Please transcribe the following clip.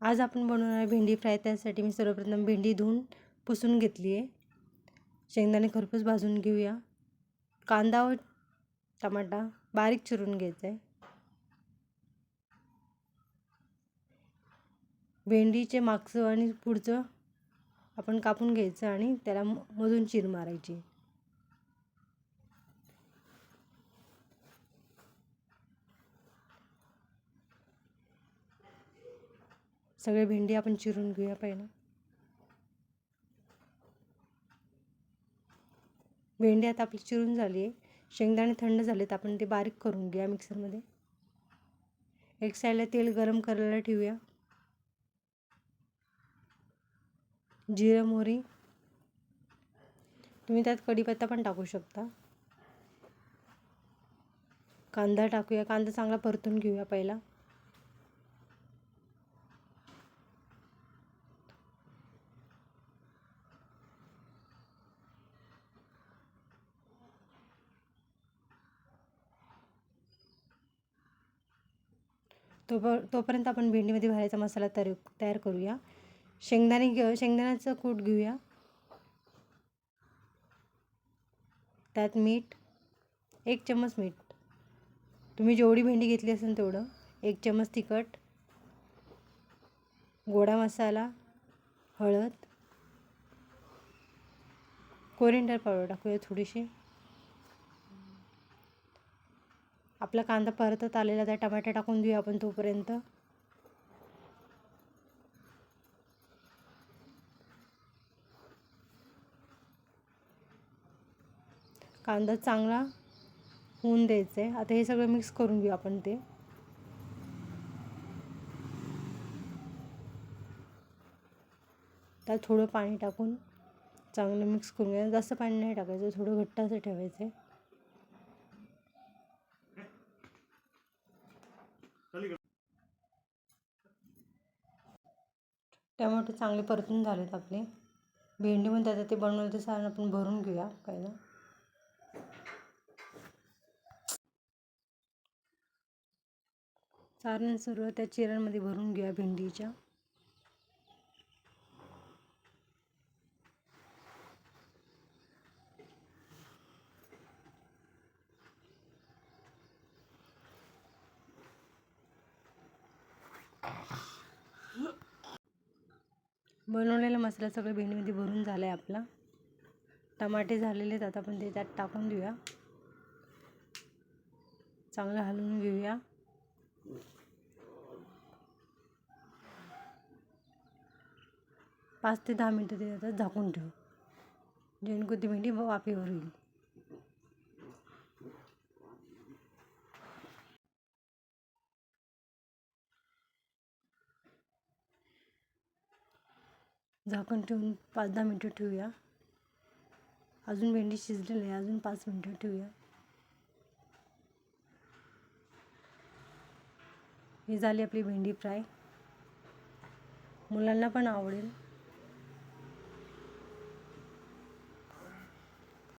आज आपण बनवणार भेंडी फ्राय. त्यासाठी मी सर्वप्रथम भेंडी धुवून पुसून घेतली आहे. शेंगदाणे खरपूस भाजून घेऊया. कांदा व टमाटा बारीक चिरून घ्यायचा. आहे भेंडीचे मागचं आणि पुढचं आपण कापून घ्यायचं आणि त्याला मधून चीर मारायची. सगळे भेंडी आपण चिरून घेऊया पहिलं. भेंडी आता आपली चिरून झाली आहे. शेंगदाणे थंड झाले तर आपण ते बारीक करून घेऊया मिक्सरमध्ये. एक साईडला तेल गरम करायला ठेवूया. जिरं मोहरी. तुम्ही त्यात कढीपत्ता पण टाकू शकता. कांदा टाकूया. कांदा चांगला परतून घेऊया पहिला. तो तोपर्यंत आपण भेंडीमध्ये भरायचा मसाला तयार तयार करूया. शेंगदाणे घेऊ शेंगदाण्याचं कूट घेऊया. त्यात मीठ एक चम्मच मीठ. तुम्ही जेवढी भेंडी घेतली असेल तेवढं. एक चम्मच तिखट गोडा मसाला हळद कोरिंडर पावडर टाकूया थोडीशी. आपला कांदा परतत आलेला त्या टमाटे टाकून देऊया आपण तोपर्यंत. कांदा चांगला होऊन द्यायचा आहे आता हे सगळं मिक्स करून घेऊ आपण ते. त्यात थोडं पाणी टाकून चांगलं मिक्स करून घ्या. जास्त पाणी नाही टाकायचं थोडं घट्ट असं ठेवायचं आहे टमॅटो चांगले परतून झालेत आपले. भेंडी पण त्याचं ते बनवलं ते सारण आपण भरून घेऊया पहिला सारण सर्व त्या चिरांमध्ये भरून घेऊया भेंडीच्या. बनवलेला मसाला सगळं भेंडीमध्ये भरून झाला आहे आपला. टमाटे झालेले आहेत आता आपण ते त्यात टाकून देऊया. चांगलं हलवून घेऊया. पाच ते दहा मिनटं ते आता झाकून ठेवू. जेणेकरून ती भेंडी वाफेवर होईल झाकण ठेवून पाच दहा मिनटं ठेवूया. अजून भेंडी शिजलेली आहे अजून पाच मिनटं ठेवूया. ही झाली आपली भेंडी फ्राय. मुलांना पण आवडेल.